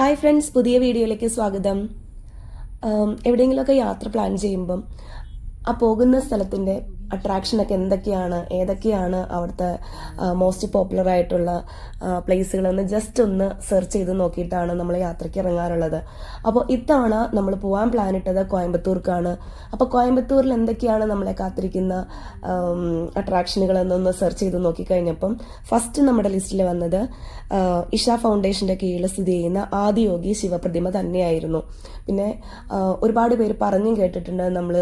Hi friends പുതിയ വീഡിയോയിലേക്ക് സ്വാഗതം. എവിടെയെങ്കിലുമൊക്കെ യാത്ര പ്ലാൻ ചെയ്യുമ്പം ആ പോകുന്ന സ്ഥലത്തിന്റെ അട്രാക്ഷനൊക്കെ എന്തൊക്കെയാണ്? ഏതൊക്കെയാണ് അവിടുത്തെ മോസ്റ്റ് പോപ്പുലർ ആയിട്ടുള്ള പ്ലേസുകളെന്ന് ജസ്റ്റ് ഒന്ന് സെർച്ച് ചെയ്ത് നോക്കിയിട്ടാണ് നമ്മൾ യാത്രയ്ക്ക് ഇറങ്ങാറുള്ളത്. അപ്പോൾ ഇത്തവണ നമ്മൾ പോകാൻ പ്ലാൻ ഇട്ടത് കോയമ്പത്തൂർക്കാണ്. അപ്പോൾ കോയമ്പത്തൂരിൽ എന്തൊക്കെയാണ് നമ്മളെ കാത്തിരിക്കുന്ന അട്രാക്ഷനുകൾ എന്നൊന്ന് സെർച്ച് ചെയ്ത് നോക്കിക്കഴിഞ്ഞപ്പം ഫസ്റ്റ് നമ്മുടെ ലിസ്റ്റിൽ വന്നത് ഇഷ ഫൗണ്ടേഷന്റെ കീഴിൽ സ്ഥിതി ചെയ്യുന്ന ആദിയോഗി ശിവപ്രതിമ തന്നെയായിരുന്നു. പിന്നെ ഒരുപാട് പേര് പറഞ്ഞും കേട്ടിട്ടുണ്ട് നമ്മൾ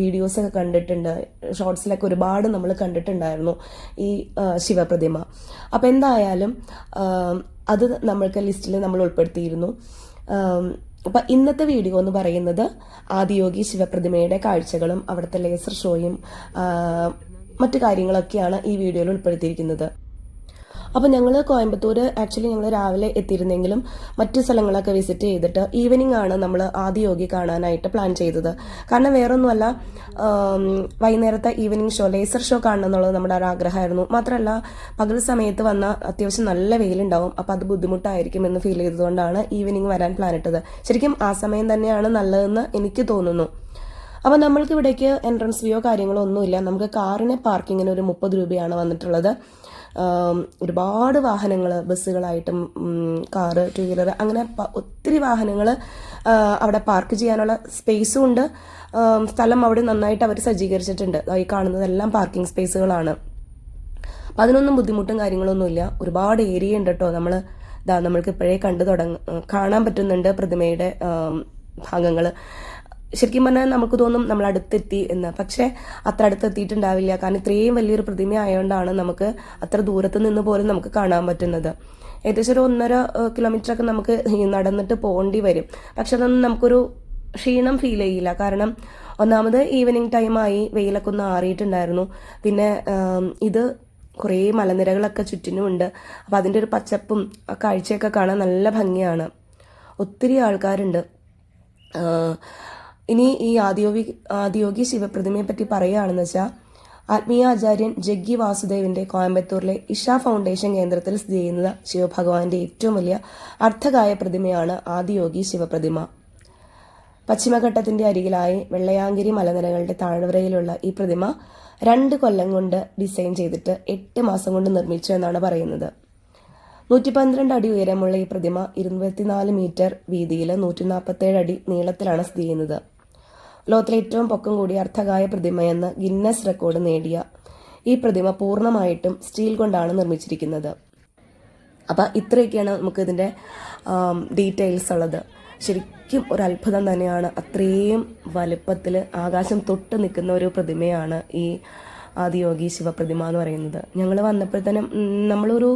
വീഡിയോസൊക്കെ കണ്ടിട്ടുണ്ട്. ഷോർട്സിലൊക്കെ ഒരുപാട് നമ്മൾ കണ്ടിട്ടുണ്ടായിരുന്നു ഈ ശിവപ്രതിമ. അപ്പം എന്തായാലും അത് നമ്മൾക്ക് ലിസ്റ്റിൽ നമ്മൾ ഉൾപ്പെടുത്തിയിരുന്നു. അപ്പം ഇന്നത്തെ വീഡിയോ എന്ന് പറയുന്നത് ആദിയോഗി ശിവപ്രതിമയുടെ കാഴ്ചകളും അവിടുത്തെ ലേസർ ഷോയും മറ്റു കാര്യങ്ങളൊക്കെയാണ് ഈ വീഡിയോയിൽ ഉൾപ്പെടുത്തിയിരിക്കുന്നത്. അപ്പോൾ ഞങ്ങൾ കോയമ്പത്തൂർ ആക്ച്വലി ഞങ്ങൾ രാവിലെ എത്തിയിരുന്നെങ്കിലും മറ്റു സ്ഥലങ്ങളൊക്കെ വിസിറ്റ് ചെയ്തിട്ട് ഈവനിങ് ആണ് നമ്മൾ ആദിയോഗി കാണാനായിട്ട് പ്ലാൻ ചെയ്തത്. കാരണം വേറൊന്നുമല്ല വൈകുന്നേരത്തെ ഈവനിങ് ഷോ ലേസർ ഷോ കാണണം എന്നുള്ളത് നമ്മുടെ ഒരു ആഗ്രഹമായിരുന്നു. മാത്രമല്ല പകൽ സമയത്ത് വന്ന അത്യാവശ്യം നല്ല വെയിലുണ്ടാവും. അപ്പോൾ അത് ബുദ്ധിമുട്ടായിരിക്കും എന്ന് ഫീൽ ചെയ്തതുകൊണ്ടാണ് ഈവനിങ് വരാൻ പ്ലാൻ ഇട്ടത്. ശരിക്കും ആ സമയം തന്നെയാണ് നല്ലതെന്ന് എനിക്ക് തോന്നുന്നു. അപ്പോൾ നമ്മൾക്ക് ഇവിടേക്ക് എൻട്രൻസ് ഫീയോ കാര്യങ്ങളോ ഒന്നുമില്ല. നമുക്ക് കാറിന് പാർക്കിങ്ങിന് ഒരു മുപ്പത് രൂപയാണ് വന്നിട്ടുള്ളത്. ഒരുപാട് വാഹനങ്ങൾ ബസ്സുകളായിട്ടും കാറ് ടു വീലർ അങ്ങനെ ഒത്തിരി വാഹനങ്ങൾ അവിടെ പാർക്ക് ചെയ്യാനുള്ള സ്പേസും ഉണ്ട്. സ്ഥലം അവിടെ നന്നായിട്ട് അവർ സജ്ജീകരിച്ചിട്ടുണ്ട്. ഈ കാണുന്നതെല്ലാം പാർക്കിംഗ് സ്പേസുകളാണ്. അപ്പം അതിനൊന്നും ബുദ്ധിമുട്ടും കാര്യങ്ങളൊന്നുമില്ല. ഒരുപാട് ഏരിയ ഉണ്ട് കേട്ടോ നമ്മൾ ഇതാ നമ്മൾക്ക് ഇപ്പോഴേ കണ്ടു തുടങ്ങ കാണാൻ പറ്റുന്നുണ്ട് പ്രതിമയുടെ ഭാഗങ്ങൾ ശരിക്കും പറഞ്ഞാൽ നമുക്ക് തോന്നും നമ്മൾ അടുത്തെത്തി എന്ന്. പക്ഷേ അത്ര അടുത്തെത്തിയിട്ടുണ്ടാവില്ല. കാരണം ഇത്രയും വലിയൊരു പ്രതിമ ആയതുകൊണ്ടാണ് നമുക്ക് അത്ര ദൂരത്ത് നിന്ന് പോലും നമുക്ക് കാണാൻ പറ്റുന്നത്. ഏകദേശം ഒരു ഒന്നര കിലോമീറ്റർ ഒക്കെ നമുക്ക് നടന്നിട്ട് പോകേണ്ടി വരും. പക്ഷെ അതൊന്നും നമുക്കൊരു ക്ഷീണം ഫീൽ ചെയ്യില്ല. കാരണം ഒന്നാമത് ഈവനിങ് ടൈമായി വെയിലൊക്കെ ഒന്ന് ആറിയിട്ടുണ്ടായിരുന്നു. പിന്നെ ഇത് കുറേ മലനിരകളൊക്കെ ചുറ്റിനുമുണ്ട് അപ്പോൾ അതിന്റെ ഒരു പച്ചപ്പും കാഴ്ചയൊക്കെ കാണാൻ നല്ല ഭംഗിയാണ്. ഒത്തിരി ആൾക്കാരുണ്ട്. ഇനി ഈ ആദ്യോഗി ആദ്യോഗി ശിവപ്രതിമയെ പറ്റി പറയുകയാണെന്ന് വെച്ചാൽ ആത്മീയ ആചാര്യൻ ജഗ്ഗി വാസുദേവിന്റെ കോയമ്പത്തൂരിലെ ഇഷ ഫൗണ്ടേഷൻ കേന്ദ്രത്തിൽ സ്ഥിതി ചെയ്യുന്ന ശിവഭഗവാന്റെ ഏറ്റവും വലിയ അർത്ഥകായ പ്രതിമയാണ് ആദിയോഗി ശിവപ്രതിമ. പശ്ചിമഘട്ടത്തിന്റെ അരികിലായി വെള്ളയാങ്കിരി മലനിരകളുടെ താഴ്വരയിലുള്ള ഈ പ്രതിമ രണ്ട് കൊല്ലം കൊണ്ട് ഡിസൈൻ ചെയ്തിട്ട് എട്ട് മാസം കൊണ്ട് നിർമ്മിച്ചു എന്നാണ് പറയുന്നത്. നൂറ്റി പന്ത്രണ്ട് അടി ഉയരമുള്ള ഈ പ്രതിമ ഇരുപത്തിനാല് മീറ്റർ വീതിയിൽ നൂറ്റി നാൽപ്പത്തേഴ് അടി നീളത്തിലാണ് സ്ഥിതി ചെയ്യുന്നത്. ലോകത്തിലെ ഏറ്റവും പൊക്കം കൂടിയ അർത്ഥകായ പ്രതിമയെന്ന് ഗിന്നസ് റെക്കോർഡ് നേടിയ ഈ പ്രതിമ പൂർണമായിട്ടും സ്റ്റീൽ കൊണ്ടാണ് നിർമ്മിച്ചിരിക്കുന്നത്. അപ്പം ഇത്രയൊക്കെയാണ് നമുക്ക് ഇതിന്റെ ഡീറ്റെയിൽസ് ഉള്ളത്. ശരിക്കും ഒരു അത്ഭുതം തന്നെയാണ്. അത്രയും വലുപ്പത്തിൽ ആകാശം തൊട്ട് നിൽക്കുന്ന ഒരു പ്രതിമയാണ് ഈ ആദിയോഗി ശിവപ്രതിമ എന്ന് പറയുന്നത്. ഞങ്ങൾ വന്നപ്പോഴത്തേനും നമ്മളൊരു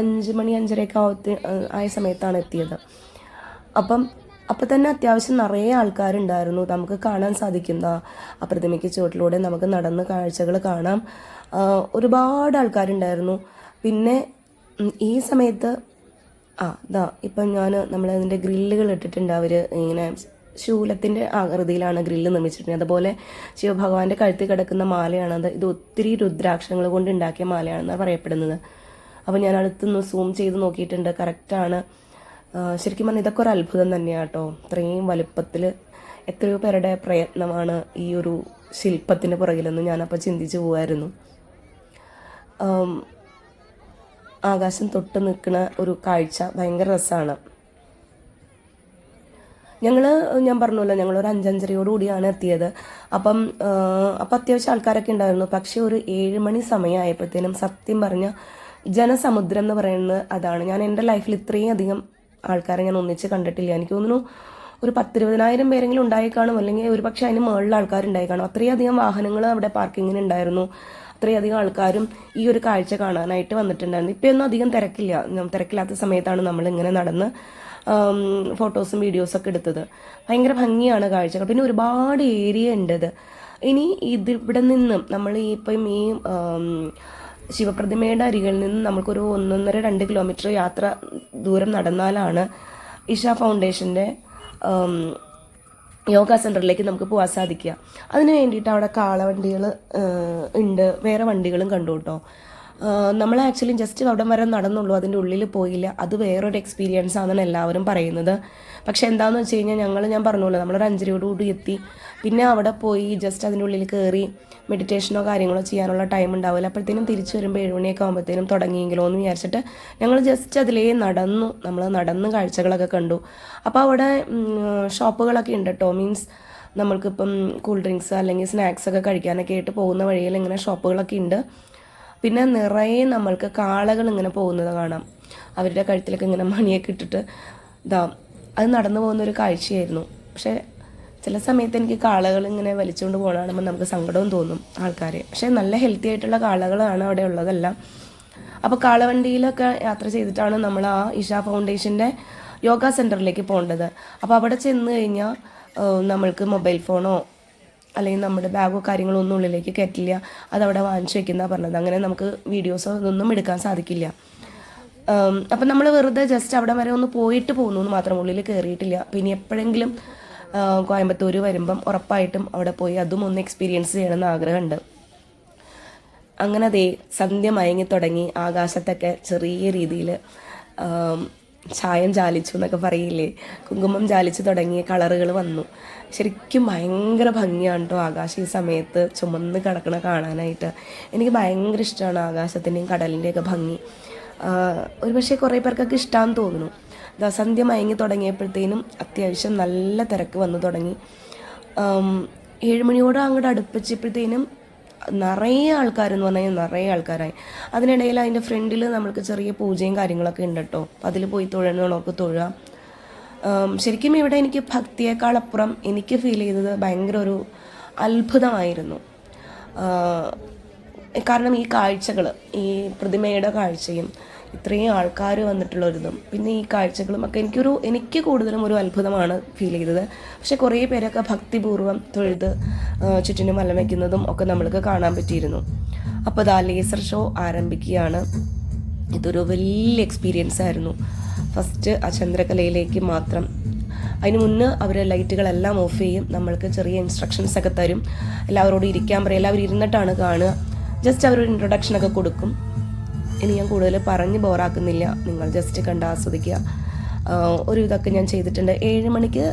അഞ്ച് മണി അഞ്ചരയൊക്കെ ആവത്തി ആയ സമയത്താണ് എത്തിയത്. അപ്പം അപ്പം തന്നെ അത്യാവശ്യം നിറയെ ആൾക്കാരുണ്ടായിരുന്നു. നമുക്ക് കാണാൻ സാധിക്കുന്ന ആ പ്രതിമയ്ക്ക് ചുവട്ടിലൂടെ നമുക്ക് നടന്ന് കാഴ്ചകൾ കാണാം. ഒരുപാട് ആൾക്കാരുണ്ടായിരുന്നു. പിന്നെ ഈ സമയത്ത് ആ ഇതാ ഇപ്പം ഞാൻ നമ്മൾ അതിന്റെ ഗ്രില്ലുകൾ ഇട്ടിട്ടുണ്ട്. അവർ ഇങ്ങനെ ശൂലത്തിന്റെ ആകൃതിയിലാണ് ഗ്രില്ല് നിർമ്മിച്ചിട്ടുള്ളത്. അതുപോലെ ശിവഭഗവാന്റെ കഴുത്തിൽ കിടക്കുന്ന മാലയാണത് ഇത് ഒത്തിരി രുദ്രാക്ഷങ്ങൾ കൊണ്ട് ഉണ്ടാക്കിയ മാലയാണെന്നാണ് പറയപ്പെടുന്നത്. അപ്പോൾ ഞാൻ അടുത്തുനിന്ന് സൂം ചെയ്ത് നോക്കിയിട്ടുണ്ട്. കറക്റ്റാണ്. ശരിക്കും പറഞ്ഞാൽ ഇതൊക്കെ ഒരു അത്ഭുതം തന്നെയാണ് കേട്ടോ ഇത്രയും വലുപ്പത്തിൽ എത്രയോ പേരുടെ പ്രയത്നമാണ് ഈ ഒരു ശില്പത്തിന് പുറകിലെന്ന് ഞാനപ്പോൾ ചിന്തിച്ചു പോവായിരുന്നു. ആകാശം തൊട്ട് നിൽക്കുന്ന ഒരു കാഴ്ച ഭയങ്കര രസമാണ് ഞങ്ങൾ ഞാൻ പറഞ്ഞല്ലോ ഞങ്ങൾ ഒരു അഞ്ചഞ്ചരയോട് കൂടിയാണ് എത്തിയത്. അപ്പം അപ്പം അത്യാവശ്യം ആൾക്കാരൊക്കെ ഉണ്ടായിരുന്നു. പക്ഷെ ഒരു ഏഴ് മണി സമയമായപ്പോഴത്തേനും സത്യം പറഞ്ഞ ജനസമുദ്രം എന്ന് പറയുന്നത് അതാണ്. ഞാൻ എന്റെ ലൈഫിൽ ഇത്രയും അധികം ആൾക്കാരെ ഞാൻ ഒന്നിച്ച് കണ്ടിട്ടില്ല. എനിക്ക് തോന്നുന്നു ഒരു പത്തിരുപതിനായിരം പേരെങ്കിലും ഉണ്ടായി കാണും. അല്ലെങ്കിൽ ഒരു പക്ഷേ അതിന് മുകളിൽ ആൾക്കാരുണ്ടായി കാണും. അത്രയധികം വാഹനങ്ങൾ അവിടെ പാർക്കിങ്ങിന് ഉണ്ടായിരുന്നു. അത്രയധികം ആൾക്കാരും ഈ ഒരു കാഴ്ച കാണാനായിട്ട് വന്നിട്ടുണ്ടായിരുന്നു. ഇപ്പം ഒന്നും അധികം തിരക്കില്ല. തിരക്കില്ലാത്ത സമയത്താണ് നമ്മൾ ഇങ്ങനെ നടന്ന് ഫോട്ടോസും വീഡിയോസും ഒക്കെ എടുത്തത്. ഭയങ്കര ഭംഗിയാണ് കാഴ്ചകൾ. പിന്നെ ഒരുപാട് ഏരിയ ഉണ്ട് ഇനി ഇതിവിടെ നിന്നും നമ്മൾ ഇപ്പം ഈ ശിവപ്രതിമയുടെ അരികിൽ നിന്ന് നമുക്കൊരു ഒന്നൊന്നര രണ്ട് കിലോമീറ്റർ യാത്ര ദൂരം നടന്നാലാണ് ഇഷ ഫൗണ്ടേഷന്റെ യോഗ സെന്ററിലേക്ക് നമുക്ക് പോകാൻ സാധിക്കുക. അതിന് വേണ്ടിയിട്ട് അവിടെ കാളവണ്ടികൾ ഉണ്ട്. വേറെ വണ്ടികളും കണ്ടു കേട്ടോ. നമ്മൾ ആക്ച്വലി ജസ്റ്റ് അവിടെ വരെ നടന്നുള്ളൂ അതിന്റെ ഉള്ളിൽ പോയില്ല. അത് വേറൊരു എക്സ്പീരിയൻസ് ആണെന്ന് എല്ലാവരും പറയുന്നത്. പക്ഷെ എന്താണെന്ന് വെച്ച് കഴിഞ്ഞാൽ ഞങ്ങൾ ഞാൻ പറഞ്ഞല്ലോ നമ്മളൊരു അഞ്ചരയോട് കൂടി എത്തി. പിന്നെ അവിടെ പോയി ജസ്റ്റ് അതിന്റെ ഉള്ളിൽ കയറി മെഡിറ്റേഷനോ കാര്യങ്ങളോ ചെയ്യാനുള്ള ടൈം ഉണ്ടാവില്ല. അപ്പോഴത്തേനും തിരിച്ചു വരുമ്പോൾ ഏഴുമണിയൊക്കെ ആകുമ്പോഴത്തേനും തുടങ്ങിയെങ്കിലോ എന്ന് വിചാരിച്ചിട്ട് ഞങ്ങൾ ജസ്റ്റ് അതിലേ നടന്നു. നമ്മൾ നടന്ന് കാഴ്ചകളൊക്കെ കണ്ടു. അപ്പോൾ അവിടെ ഷോപ്പുകളൊക്കെ ഉണ്ട് കേട്ടോ മീൻസ് നമ്മൾക്കിപ്പം കൂൾ ഡ്രിങ്ക്സ് അല്ലെങ്കിൽ സ്നാക്സ് ഒക്കെ കഴിക്കാനൊക്കെ ആയിട്ട് പോകുന്ന വഴിയിൽ ഇങ്ങനെ ഷോപ്പുകളൊക്കെ ഉണ്ട്. പിന്നെ നിറയെ നമ്മൾക്ക് കാളകൾ ഇങ്ങനെ പോകുന്നത് കാണാം. അവരുടെ കഴുത്തിലൊക്കെ ഇങ്ങനെ മണിയൊക്കെ ഇട്ടിട്ട് ഇതാ അത് നടന്നു പോകുന്ന ഒരു കാഴ്ചയായിരുന്നു. പക്ഷേ ചില സമയത്ത് എനിക്ക് കാളകൾ ഇങ്ങനെ വലിച്ചുകൊണ്ട് പോകണ കാണുമ്പോൾ നമുക്ക് സങ്കടവും തോന്നും ആൾക്കാരെ. പക്ഷേ നല്ല ഹെൽത്തി ആയിട്ടുള്ള കാളകളാണ് അവിടെ ഉള്ളതെല്ലാം. അപ്പോൾ കാളവണ്ടിയിലൊക്കെ യാത്ര ചെയ്തിട്ടാണ് നമ്മൾ ആ ഇഷ ഫൗണ്ടേഷന്റെ യോഗ സെന്ററിലേക്ക് പോകേണ്ടത്. അപ്പോൾ അവിടെ ചെന്ന് കഴിഞ്ഞാൽ നമ്മൾക്ക് മൊബൈൽ ഫോണോ അല്ലെങ്കിൽ നമ്മുടെ ബാഗോ കാര്യങ്ങളോ ഒന്നും ഉള്ളിലേക്ക് കയറ്റില്ല. അതവിടെ വാങ്ങിച്ചു വെക്കുന്ന പറഞ്ഞത്. അങ്ങനെ നമുക്ക് വീഡിയോസോ ഇതൊന്നും എടുക്കാൻ സാധിക്കില്ല. അപ്പം നമ്മൾ വെറുതെ ജസ്റ്റ് അവിടെ വരെ ഒന്ന് പോയിട്ട് പോകുന്നു എന്ന് മാത്രം ഉള്ളിൽ കയറിയിട്ടില്ല പിന്നെ എപ്പോഴെങ്കിലും കോയമ്പത്തൂർ വരുമ്പം ഉറപ്പായിട്ടും അവിടെ പോയി അതും ഒന്ന് എക്സ്പീരിയൻസ് ചെയ്യണമെന്ന് ആഗ്രഹമുണ്ട്. അങ്ങനെ അതേ സന്ധ്യ മയങ്ങി തുടങ്ങി. ആകാശത്തൊക്കെ ചെറിയ രീതിയിൽ ചായം ചാലിച്ചു എന്നൊക്കെ പറയില്ലേ? കുങ്കുമം ചാലിച്ചു തുടങ്ങിയ കളറുകൾ വന്നു. ശരിക്കും ഭയങ്കര ഭംഗിയാണ് കേട്ടോ ആകാശം ഈ സമയത്ത് ചുമന്ന് കിടക്കണ കാണാനായിട്ട്. എനിക്ക് ഭയങ്കര ഇഷ്ടമാണ് ആകാശത്തിന്റെയും കടലിന്റെയൊക്കെ ഭംഗി. ഒരു ഒരുപക്ഷെ കുറേ പേർക്കൊക്കെ ഇഷ്ടമാണെന്ന് തോന്നുന്നു. ദസന്ധ്യ സന്ധ്യ മയങ്ങി തുടങ്ങിയപ്പോഴത്തേനും അത്യാവശ്യം നല്ല തിരക്ക് വന്നു തുടങ്ങി. ഏഴുമണിയോട് അങ്ങോട്ട് അടുപ്പിച്ചപ്പോഴത്തേനും നിറയെ ആൾക്കാരെന്ന് പറഞ്ഞാൽ നിറയെ ആൾക്കാരായി. അതിനിടയിൽ അതിന്റെ ഫ്രണ്ടിൽ നമ്മൾക്ക് ചെറിയ പൂജയും കാര്യങ്ങളൊക്കെ ഉണ്ട് കേട്ടോ അതിൽ പോയി തൊഴണമൊക്കെ തൊഴുക. ശരിക്കും ഇവിടെ എനിക്ക് ഭക്തിയേക്കാളപ്പുറം എനിക്ക് ഫീൽ ചെയ്തത് ഭയങ്കര ഒരു അത്ഭുതമായിരുന്നു. കാരണം ഈ കാഴ്ചകൾ ഈ പ്രതിമയുടെ കാഴ്ചയും ഇത്രയും ആൾക്കാർ വന്നിട്ടുള്ളൊരിതും. പിന്നെ ഈ കാഴ്ചകളും ഒക്കെ എനിക്കൊരു എനിക്ക് കൂടുതലും ഒരു അത്ഭുതമാണ് ഫീൽ ചെയ്തത്. പക്ഷെ കുറേ പേരൊക്കെ ഭക്തിപൂർവം തൊഴുത് ചുറ്റിനും വലം വയ്ക്കുന്നതും ഒക്കെ നമ്മൾക്ക് കാണാൻ പറ്റിയിരുന്നു. അപ്പോൾ ദാ ലേസർ ഷോ ആരംഭിക്കുകയാണ്. ഇതൊരു വലിയ എക്സ്പീരിയൻസ് ആയിരുന്നു. ഫസ്റ്റ് ആ ചന്ദ്രകലയിലേക്ക് മാത്രം. അതിന് മുന്നേ അവർ ലൈറ്റുകളെല്ലാം ഓഫ് ചെയ്യും. നമ്മൾക്ക് ചെറിയ ഇൻസ്ട്രക്ഷൻസ് ഒക്കെ തരും. എല്ലാവരോടും ഇരിക്കാൻ പറയും. എല്ലാവരും ഇരുന്നിട്ടാണ് കാണുക. ജസ്റ്റ് അവരൊരു ഇൻട്രൊഡക്ഷൻ ഒക്കെ കൊടുക്കും. ഇനി ഞാൻ കൂടുതൽ പറഞ്ഞ് ബോറാക്കുന്നില്ല. നിങ്ങൾ ജസ്റ്റ് കണ്ട് ആസ്വദിക്കുക. ഒരു ഇതൊക്കെ ഞാൻ ചെയ്തിട്ടുണ്ട്. ഏഴ് മണിക്ക്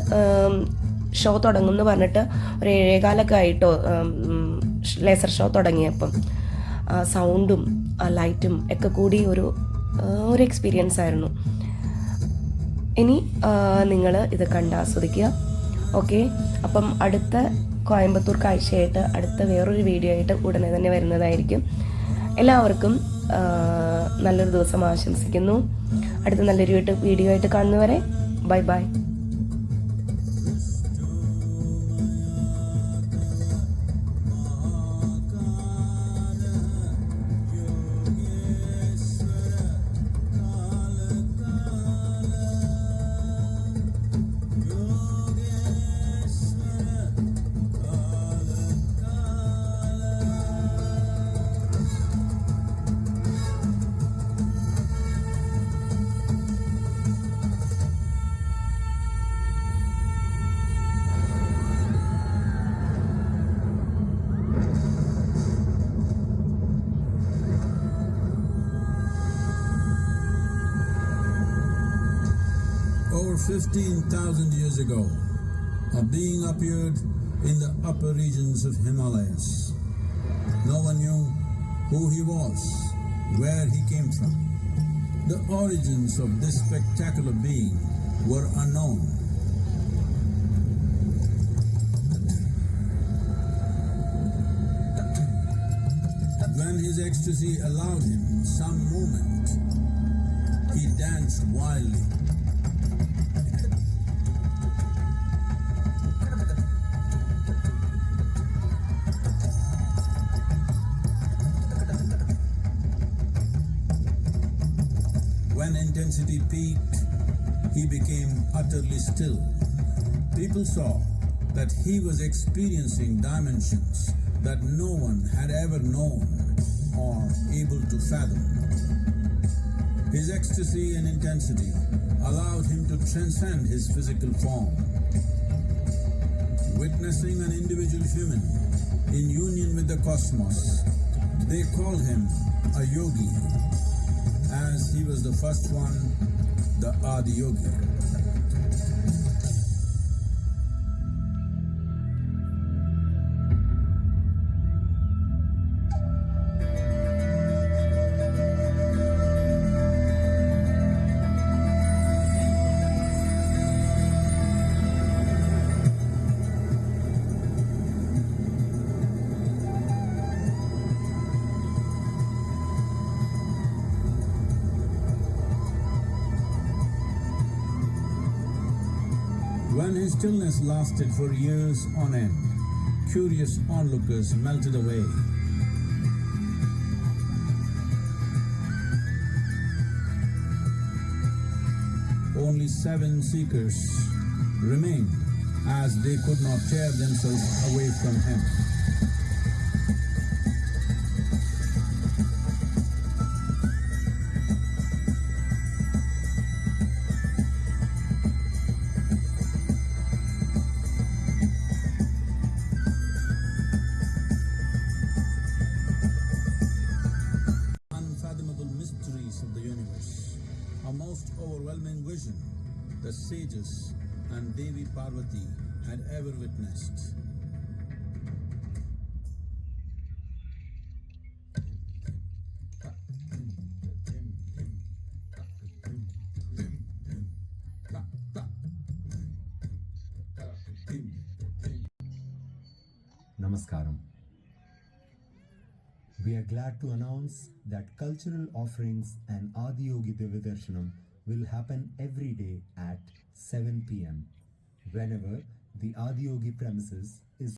ഷോ തുടങ്ങും എന്ന് പറഞ്ഞിട്ട് ഒരു ഏഴേകാലൊക്കെ ആയിട്ടോ ലേസർ ഷോ തുടങ്ങിയപ്പം സൗണ്ടും ആ ലൈറ്റും ഒക്കെ കൂടി ഒരു ഒരു എക്സ്പീരിയൻസ് ആയിരുന്നു. ഇനി നിങ്ങൾ ഇത് കണ്ട് ആസ്വദിക്കുക. ഓക്കെ അപ്പം അടുത്ത കോയമ്പത്തൂർ കാഴ്ചയായിട്ട് അടുത്ത വേറൊരു വീഡിയോ ആയിട്ട് ഉടനെ തന്നെ വരുന്നതായിരിക്കും. എല്ലാവർക്കും നല്ലൊരു ദിവസം ആശംസിക്കുന്നു. അടുത്ത നല്ലൊരു വീഡിയോ ആയിട്ട് കാണുന്നവരെ bye bye. Over 15,000 years ago, a being appeared in the upper regions of Himalayas. No one knew who he was, where he came from. The origins of this spectacular being were unknown. When his ecstasy allowed him some movement, he danced wildly. Intensity peaked, he became utterly still. People saw that he was experiencing dimensions that no one had ever known or able to fathom. His ecstasy and intensity allowed him to transcend his physical form. Witnessing an individual human in union with the cosmos They call him a yogi, he was the first one, the Adi When his stillness lasted for years on end, curious onlookers melted away. Only seven seekers remained as they could not tear themselves away from him. Had ever witnessed. Namaskaram. We are glad to announce that cultural offerings and Adiyogi Divyadarshanam will happen every day at 7 pm, whenever the Adiyogi premises is